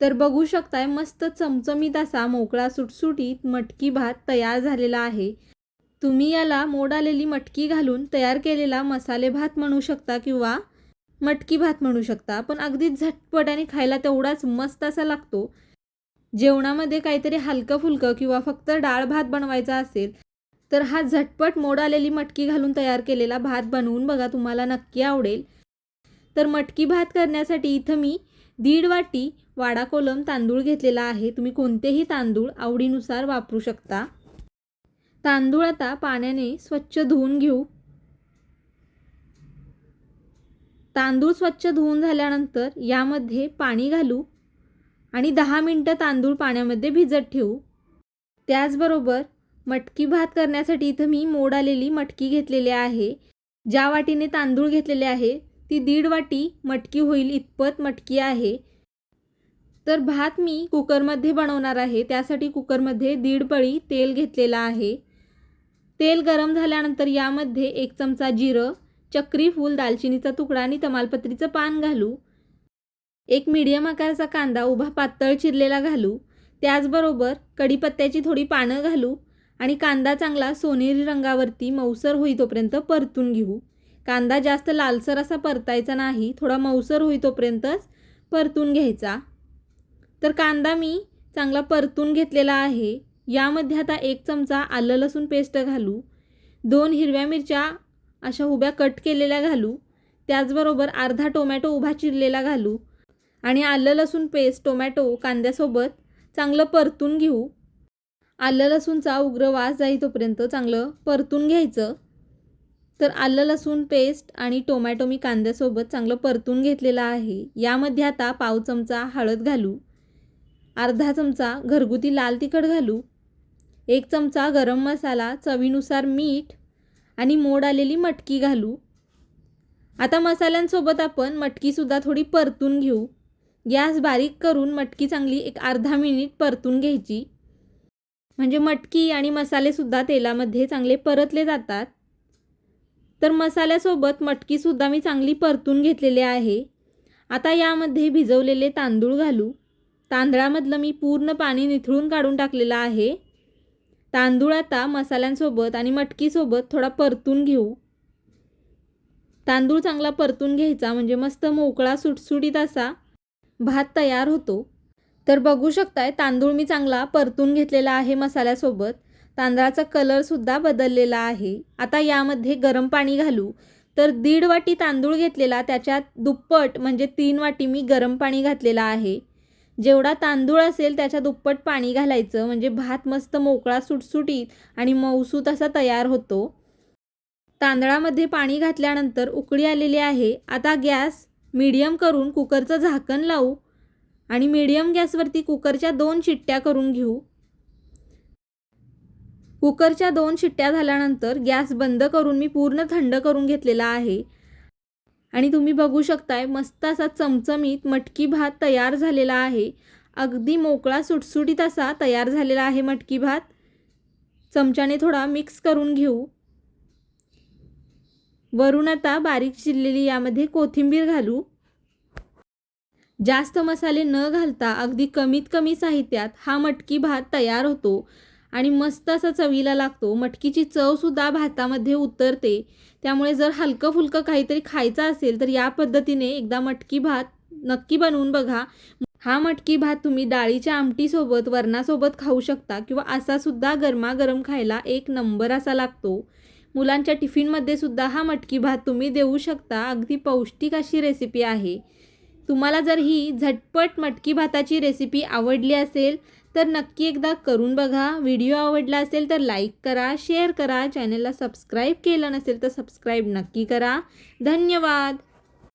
तर बघू शकताय मस्त चमचमीत असा मोकळा सुटसुटीत मटकी भात तयार झालेला आहे. तुम्ही याला मोड आलेली मटकी घालून तयार केलेला मसाले भात म्हणू शकता किंवा मटकी भात म्हणू शकता. पण अगदी झटपट आणि खायला तेवढाच मस्त असा लागतो. जेवणामध्ये काहीतरी हलकं फुलकं किंवा फक्त डाळ भात बनवायचा असेल तर हा झटपट मोड आलेली मटकी घालून तयार केलेला भात बनवून बघा तुम्हाला नक्की आवडेल. तर मटकी भात करण्यासाठी इथं मी दीड वाटी वाडा कोलम तांदूळ घेतलेला आहे. तुम्ही कोणतेही तांदूळ आवडीनुसार वापरू शकता. तांदूळ आता पाण्याने स्वच्छ धुवून घेऊ. तांदूळ स्वच्छ धुवून झाल्यानंतर यामध्ये पाणी घालू आणि दहा मिनटं तांदूळ पाण्यामध्ये भिजत ठेवू. त्याचबरोबर मटकी भात करण्यासाठी इथं मी मोड आलेली मटकी घेतलेली आहे. ज्या वाटीने तांदूळ घेतलेले आहे ती दीड वाटी मटकी होईल इतपत मटकी आहे. तर भात मी कुकरमध्ये बनवणार आहे. त्यासाठी कुकरमध्ये दीड पळी तेल घेतलेलं आहे. तेल गरम झाल्यानंतर यामध्ये एक चमचा जिरं चक्री फूल दालचिनीचा तुकडा आणि तमालपत्रीचं पान घालू. एक मीडियम आकाराचा कांदा उभा पातळ चिरलेला घालू. त्याचबरोबर कढीपत्त्याची थोडी पानं घालू आणि कांदा चांगला सोनेरी रंगावरती मऊसर होईतोपर्यंत परतून घेऊ. कांदा जास्त लालसर असा परतायचा नाही थोडा मऊसर होईतोपर्यंतच परतून घ्यायचा. तर कांदा मी चांगला परतून घेतलेला आहे. यामध्ये आता एक चमचा आलं लसूण पेस्ट घालू. दोन हिरव्या मिरच्या अशा उभ्या कट केलेल्या घालू. त्याचबरोबर अर्धा टोमॅटो उभा चिरलेला घालू. आणि आलं लसूण पेस्ट टोमॅटो कांद्यासोबत चांगलं परतून घेऊ. आलं लसूणचा उग्र वास जाई तोपर्यंत चांगलं परतून घ्यायचं. तर आलं लसूण पेस्ट आणि टोमॅटो मी कांद्यासोबत चांगलं परतून घेतलेलं आहे. यामध्ये आता पाव चमचा हळद घालू. अर्धा चमचा घरगुती लाल तिखट घालू. एक चमचा गरम मसाला चवीनुसार मीठ आणि मोड आलेली मटकी घालू. आता मसाल्यांसोबत आपण मटकीसुद्धा थोडी परतून घेऊ. गॅस बारीक करून मटकी चांगली एक अर्धा मिनिट परतून घ्यायची. म्हणजे मटकी आणि मसालेसुद्धा तेलामध्ये चांगले परतले जातात. तर मसाल्यासोबत मटकीसुद्धा मी चांगली परतून घेतलेली आहे. आता यामध्ये भिजवलेले तांदूळ घालू. तांदळामधलं मी पूर्ण पाणी निथळून काढून टाकलेलं आहे. तांदूळ आता मसाल्यांसोबत आणि मटकीसोबत थोडा परतून घेऊ. तांदूळ चांगला परतून घ्यायचा म्हणजे मस्त मोकळा सुटसुटीत असा भात तयार होतो. तर बघू शकताय तांदूळ मी चांगला परतून घेतलेला आहे मसाल्यासोबत. तांदळाचा कलरसुद्धा बदललेला आहे. आता यामध्ये गरम पाणी घालू. तर दीड वाटी तांदूळ घेतलेला त्याच्यात दुप्पट म्हणजे तीन वाटी मी गरम पाणी घातलेलं आहे. जेवढा तांदूळ असेल त्याच्या दुप्पट पाणी घालायचं म्हणजे भात मस्त मोकळा सुटसुटीत आणि मऊसूत असा तयार होतो. तांदळामध्ये पाणी घातल्यानंतर उकळी आलेली आहे. आता गॅस मीडियम करून कुकरचं झाकण लावू आणि मीडियम गॅसवरती कुकरच्या दोन शिट्ट्या करून घेऊ. कुकरच्या दोन शिट्ट्या झाल्यानंतर गॅस बंद करून मी पूर्ण थंड करून घेतलेला आहे. आणि तुम्ही बघू शकताय मस्त असा चमचमीत मटकी भात तयार झालेला आहे. अगदी मोकळा सुटसुटीत असा तयार झालेला आहे मटकी भात. चमच्याने थोडा मिक्स करून घेऊ. वरून आता बारीक चिरलेली यामध्ये कोथिंबीर घालू. जास्त मसाले न घालता अगदी कमीत कमी साहित्यात हा मटकी भात तयार होतो. आणि मस्त असा चवीला लागतो. मटकीची चवसुद्धा भातामध्ये उतरते. त्यामुळे जर हलकं फुलकं काहीतरी खायचं असेल तर या पद्धतीने एकदा मटकी भात नक्की बनवून बघा. हा मटकी भात तुम्ही डाळीच्या आमटीसोबत वरणासोबत खाऊ शकता किंवा असासुद्धा गरमागरम खायला एक नंबर असा लागतो. मुलांच्या टिफिनमध्ये सुद्धा हा मटकी भात तुम्ही देऊ शकता. अगदी पौष्टिक अशी रेसिपी आहे. तुम्हाला जर ही झटपट मटकी भाताची रेसिपी आवडली असेल तर नक्की एकदा करून बघा. व्हिडिओ आवडला असेल तर लाईक करा शेअर करा. चॅनलला सबस्क्राईब केलं नसेल तर सबस्क्राईब नक्की करा. धन्यवाद.